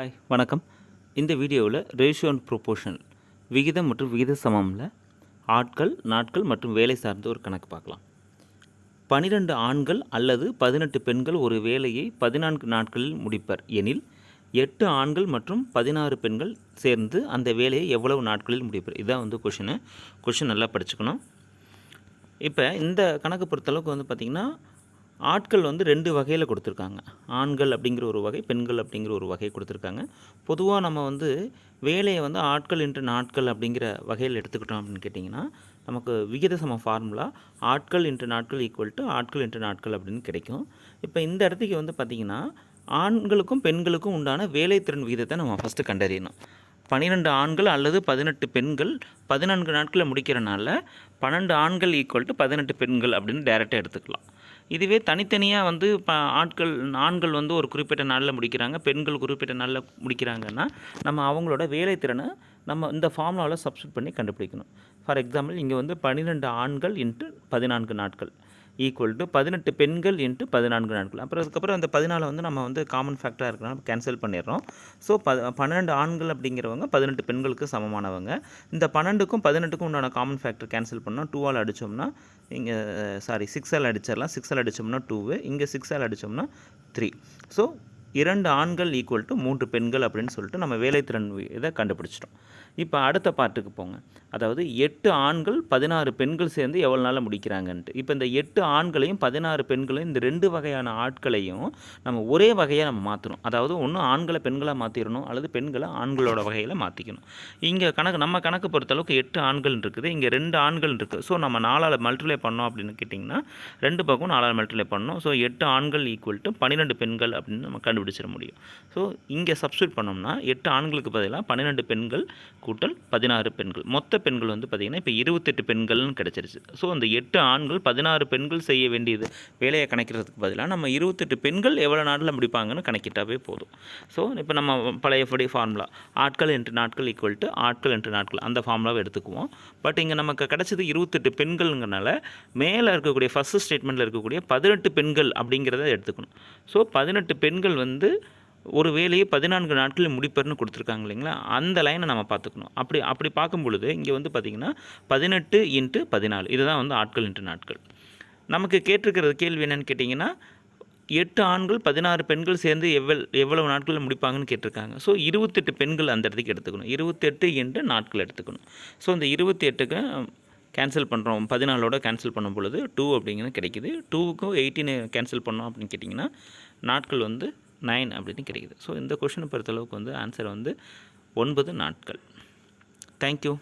Hi வணக்கம். இந்த வீடியோவில் ரேஷியோ அண்ட் ப்ரொபோர்ஷன் விகிதம் மற்றும் விகித சமமில் ஆட்கள் நாட்கள் மற்றும் வேலை சார்ந்த ஒரு கணக்கு பார்க்கலாம். பனிரெண்டு ஆண்கள் அல்லது பதினெட்டு பெண்கள் ஒரு வேலையை பதினான்கு நாட்களில் முடிப்பர் எனில் எட்டு ஆண்கள் மற்றும் பதினாறு பெண்கள் சேர்ந்து அந்த வேலையை எவ்வளவு நாட்களில் முடிப்பர்? இதான் வந்து கொஷினு கொஷின் நல்லா படிச்சுக்கணும். இப்போ இந்த கணக்கு பொறுத்தளவுக்கு வந்து பார்த்திங்கன்னா ஆட்கள் வந்து ரெண்டு வகையில் கொடுத்துருக்காங்க. ஆண்கள் அப்படிங்கிற ஒரு வகை பெண்கள் அப்படிங்கிற ஒரு வகை கொடுத்துருக்காங்க. பொதுவாக நம்ம வந்து வேலையை வந்து ஆட்கள் இன்று நாட்கள் அப்படிங்கிற வகையில் எடுத்துக்கிட்டோம் அப்படின்னு கேட்டிங்கன்னா நமக்கு விகித சம ஃபார்முலா ஆட்கள் இன்று நாட்கள் ஈக்குவல் டு ஆட்கள் இன்று நாட்கள் அப்படின்னு கிடைக்கும். இப்போ இந்த இடத்துக்கு வந்து பார்த்திங்கன்னா ஆண்களுக்கும் பெண்களுக்கும் உண்டான வேலைத்திறன் விகிதத்தை நம்ம ஃபஸ்ட்டு கண்டறியணும். பன்னிரெண்டு ஆண்கள் அல்லது பதினெட்டு பெண்கள் பதினான்கு நாட்களில் முடிக்கிறனால பன்னெண்டு ஆண்கள் ஈக்குவல் டு பதினெட்டு பெண்கள் அப்படின்னு டேரெக்டாக எடுத்துக்கலாம். இதுவே தனித்தனியாக வந்து இப்போ ஆட்கள் ஆண்கள் வந்து ஒரு குறிப்பிட்ட நாளில் முடிக்கிறாங்க. பெண்கள் குறிப்பிட்ட நாளில் முடிக்கிறாங்கன்னா நம்ம அவங்களோட வேலைத்திறனை நம்ம இந்த ஃபார்முலாவில் சப்ஸ்டியூட் பண்ணி கண்டுபிடிக்கணும். ஃபார் எக்ஸாம்பிள் இங்கே வந்து பன்னிரெண்டு ஆண்கள் இன்ட்டு பதினான்கு நாட்கள். ஈக்குவல் டு பதினெட்டு பெண்கள் இன்ட்டு பதினான்கு நாட்கள் அப்புறம் அதுக்கப்புறம் அந்த பதினாலை வந்து நம்ம வந்து காமன் ஃபேக்டராக இருக்கிறனால கேன்சல் பண்ணிடுறோம். ஸோ ப பன்னெண்டு ஆண்கள் அப்படிங்கிறவங்க பதினெட்டு பெண்களுக்கு சமமானவங்க. இந்த பன்னெண்டுக்கும் பதினெட்டுக்கும் உண்டான காமன் ஃபேக்டர் கேன்சல் பண்ணோம் டூவால் அடித்தோம்னா இங்கே சாரி சிக்ஸால் அடிச்சிடலாம். சிக்ஸால் அடித்தோம்னா டூவு இங்கே சிக்ஸால் அடித்தோம்னா த்ரீ ஸோ இரண்டு ஆண்கள் ஈக்குவல் டு மூன்று பெண்கள் அப்படின்னு சொல்லிட்டு நம்ம வேலைத்திறன் இதை கண்டுபிடிச்சிட்டோம். இப்போ அடுத்த பாட்டுக்கு போங்க. அதாவது எட்டு ஆண்கள் பதினாறு பெண்கள் சேர்ந்து எவ்வளோ நாளில் முடிக்கிறாங்கன்ட்டு. இப்போ இந்த எட்டு ஆண்களையும் பதினாறு பெண்களையும் இந்த ரெண்டு வகையான ஆட்களையும் நம்ம ஒரே வகையாக நம்ம மாற்றணும் அதாவது ஒன்று ஆண்களை பெண்களாக மாற்றிடணும் அல்லது பெண்களை ஆண்களோட வகையில் மாற்றிக்கணும் இங்கே கணக்கு நம்ம கணக்கு பொறுத்தளவுக்கு எட்டு ஆண்கள் இருக்குது. இங்கே ரெண்டு ஆண்கள் இருக்குது ஸோ நம்ம நாலால் மல்டிப்ளை பண்ணோம் அப்படின்னு கேட்டிங்கன்னா ரெண்டு பக்கம் நாலால் மல்டிப்ளை பண்ணோம். ஸோ எட்டு ஆண்கள் ஈக்குவல் டு பன்னிரெண்டு பெண்கள் அப்படின்னு நம்ம கண்டுபிடிச்சிட முடியும். ஸோ இங்கே சப்ஸ்டியூட் பண்ணோம்னா எட்டு ஆண்களுக்கு பதிலாக பன்னிரெண்டு பெண்கள் கூட்டல் பதினாறு பெண்கள். மொத்த பெண்கள் வந்து பார்த்திங்கன்னா இப்போ இருபத்தெட்டு பெண்கள்னு கிடச்சிருச்சு. ஸோ அந்த எட்டு ஆண்கள் பதினாறு பெண்கள் செய்ய வேண்டியது வேலையை கணக்கிறதுக்கு பதிலாக நம்ம இருபத்தெட்டு பெண்கள் எவ்வளோ நாளில் முடிப்பாங்கன்னு கணக்கிட்டாவே போதும். ஸோ இப்போ நம்ம பழையபடி ஃபார்முலா ஆட்கள் என்று நாட்கள் ஈக்குவல் டு ஆட்கள் என்று நாட்கள் அந்த ஃபார்முலாவை எடுத்துக்குவோம். பட் இங்கே நமக்கு கிடச்சது இருபத்தெட்டு பெண்கள்ங்கிறனால மேலே இருக்கக்கூடிய ஃபஸ்ட்டு ஸ்டேட்மெண்ட்டில் இருக்கக்கூடிய பதினெட்டு பெண்கள் அப்படிங்கிறத எடுத்துக்கணும். ஸோ பதினெட்டு பெண்கள் வந்து ஒரு வேலையை பதினான்கு நாட்களில் முடிப்பர்னு கொடுத்துருக்காங்க இல்லைங்களா? அந்த லைனை நம்ம பார்த்துக்கணும். அப்படி அப்படி பார்க்கும் பொழுது இங்கே வந்து பார்த்திங்கன்னா பதினெட்டு இன்ட்டு பதினாலு. இதுதான் வந்து ஆட்கள் இன்ட்டு நாட்கள். நமக்கு கேட்டிருக்கிறது கேள்வி என்னென்னு கேட்டிங்கன்னா எட்டு ஆண்கள் பதினாறு பெண்கள் சேர்ந்து எவ்வளவு எவ்வளவு நாட்களில் முடிப்பாங்கன்னு கேட்டிருக்காங்க. ஸோ இருபத்தெட்டு பெண்கள் அந்த இடத்துக்கு எடுத்துக்கணும். இருபத்தெட்டு என்று நாட்கள் எடுத்துக்கணும். ஸோ அந்த இருபத்தி எட்டுக்கு கேன்சல் பண்ணுறோம் பதினாலோட கேன்சல் பண்ணும் பொழுது டூ அப்படிங்கிறது கிடைக்குது டூவுக்கும் எயிட்டீன் கேன்சல் பண்ணோம் அப்படின்னு கேட்டிங்கன்னா நாட்கள் வந்து நைன் அப்படின்னு கிடைக்குது. ஸோ இந்த கொஷினை பொறுத்தளவுக்கு வந்து ஆன்சர் வந்து ஒன்பது நாட்கள். தேங்க்யூ